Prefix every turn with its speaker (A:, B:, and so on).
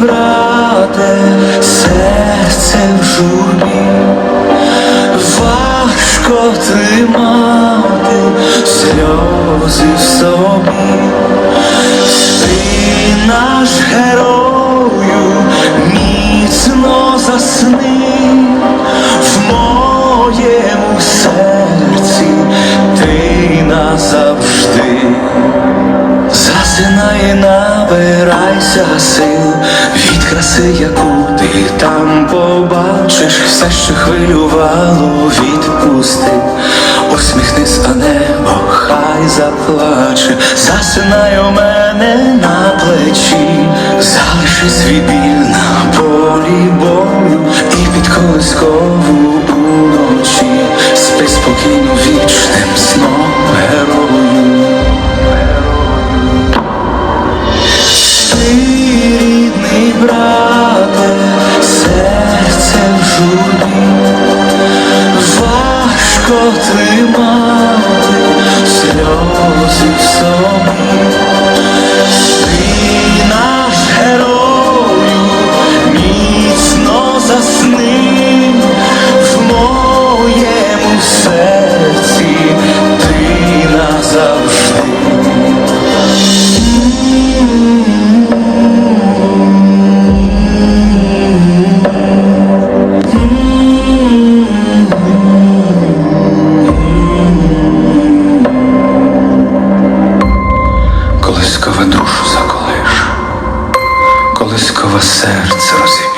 A: Брате, серце в журбі, важко тримати сльози в собі. Засинай, набирайся сил. Від краси, яку ти там побачиш, все, що хвилювало, відпусти, усміхнись, а небо хай заплаче, засинай у мене на плечі, залиши свій біль на рідний брате, серце в журбі, важко тримати Колискове душу заколиш, колискова серце розіб'є.